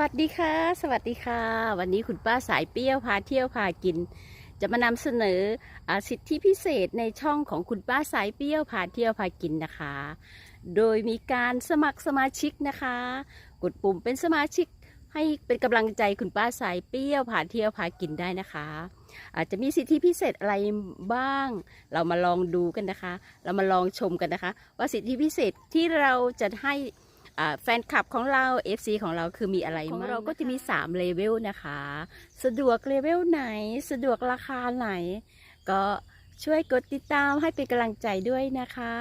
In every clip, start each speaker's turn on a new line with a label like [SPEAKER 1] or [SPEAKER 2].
[SPEAKER 1] วัสดีค่ะ สวัสดีค่ะ วันนี้คุณป้าสายเปรี้ยวพาเที่ยวพากิน จะมานำเสนออสิทธิพิเศษในช่องของคุณป้าสายเปรี้ยวพาเที่ยวพากินนะคะ โดยมีการสมัครสมาชิกนะคะ กดปุ่มเป็นสมาชิกให้เป็นกำลังใจคุณป้าสายเปรี้ยวพาเที่ยวพากินได้นะคะ อาจจะมีสิทธิพิเศษอะไรบ้าง เรามาลองดูกันนะคะ เรามาลองชมกันนะคะ ว่าสิทธิพิเศษที่เราจะให้ แฟนคลับของเรา FC ของเราคือมีอะไร
[SPEAKER 2] ของ
[SPEAKER 1] มั่ง
[SPEAKER 2] เรา
[SPEAKER 1] เราก็จะมี3เลเวลนะคะ สะดวกเลเวลไหน สะดวกราคาไหน ก็ช่วยกดติดตามให้เป็นกำลังใจด้วยนะคะ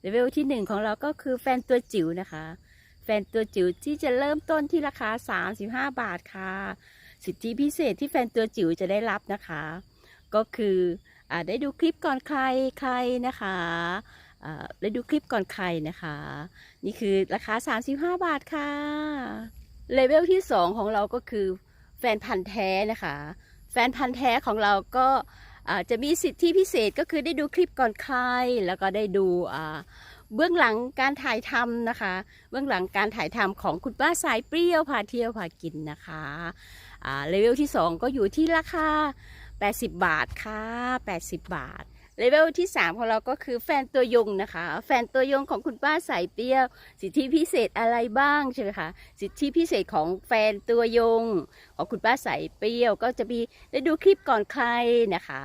[SPEAKER 1] เลเวลที่ 1 ของเราก็คือแฟนตัวจิ๋วนะคะ แฟนตัวจิ๋วที่จะเริ่มต้นที่ราคา 35 บาทค่ะ สิทธิพิเศษที่แฟนตัวจิ๋วจะได้รับนะคะ ก็คืออาได้ดูคลิปก่อนใครใครนะคะ อ่าได้ดูคลิปก่อนใครนะคะ นี่คือราคา 35 บาทค่ะ เลเวลที่ 2 ของเราก็คือแฟนพันธ์แท้นะคะ แฟนพันธ์แท้ของเราก็จะมีสิทธิพิเศษก็คือได้ดูคลิปก่อนใคร แล้วก็ได้ดูเบื้องหลังการถ่ายทำนะคะ เบื้องหลังการถ่ายทำของคุณป้าสายเปรี้ยวพาเที่ยวพากินนะคะเลเวลที่ 2 ก็อยู่ที่ราคา 80 บาทค่ะ 80 บาท เลเวลที่ 3 ของเราก็คือแฟนตัวยงนะคะ แฟนตัวยงของคุณป้าสายเปรี้ยว สิทธิพิเศษอะไรบ้างใช่ไหมคะสิทธิพิเศษของแฟนตัวยง ของคุณป้าสายเปรี้ยว ก็จะมีได้ดูคลิปก่อนใครนะคะ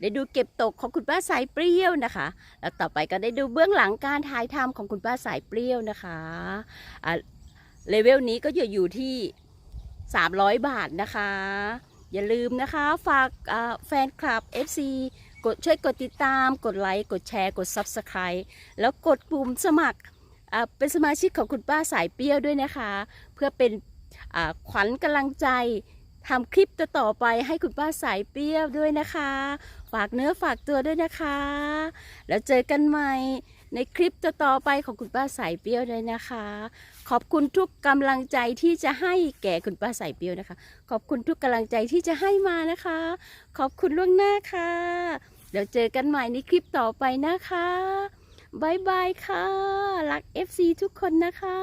[SPEAKER 1] ได้ดูเก็บตกของคุณป้าสายเปรี้ยวนะคะ แล้วต่อไปก็ได้ดูเบื้องหลังการถ่ายทำของคุณป้าสายเปรี้ยวนะคะะเลเวลนี้ก็จะอยู่ที่ 300 บาทนะคะ อย่าลืมนะคะฝากแฟนคลับ FC กดช่วยกดติดตาม กดไลค์ กดแชร์ กด Subscribe แล้วกดปุ่มสมัครเป็นสมาชิกของคุณป้าสายเปรี้ยวด้วยนะคะ เพื่อเป็นขวัญกำลังใจทำคลิปต่อไปให้คุณป้าสายเปรี้ยวด้วยนะคะ ฝากเนื้อฝากตัวด้วยนะคะ แล้วเจอกันใหม่ในคลิปต่อไปของคุณป้าสายเปรี้ยวเลยนะคะ ขอบคุณทุกกำลังใจที่จะให้แก่คุณป้าสายเปรี้ยวนะคะ ขอบคุณทุกกำลังใจที่จะให้มานะคะ ขอบคุณล่วงหน้าค่ะ เดี๋ยวเจอกันใหม่ในคลิปต่อไปนะคะบายบายค่ะ รัก FC ทุกคนนะคะ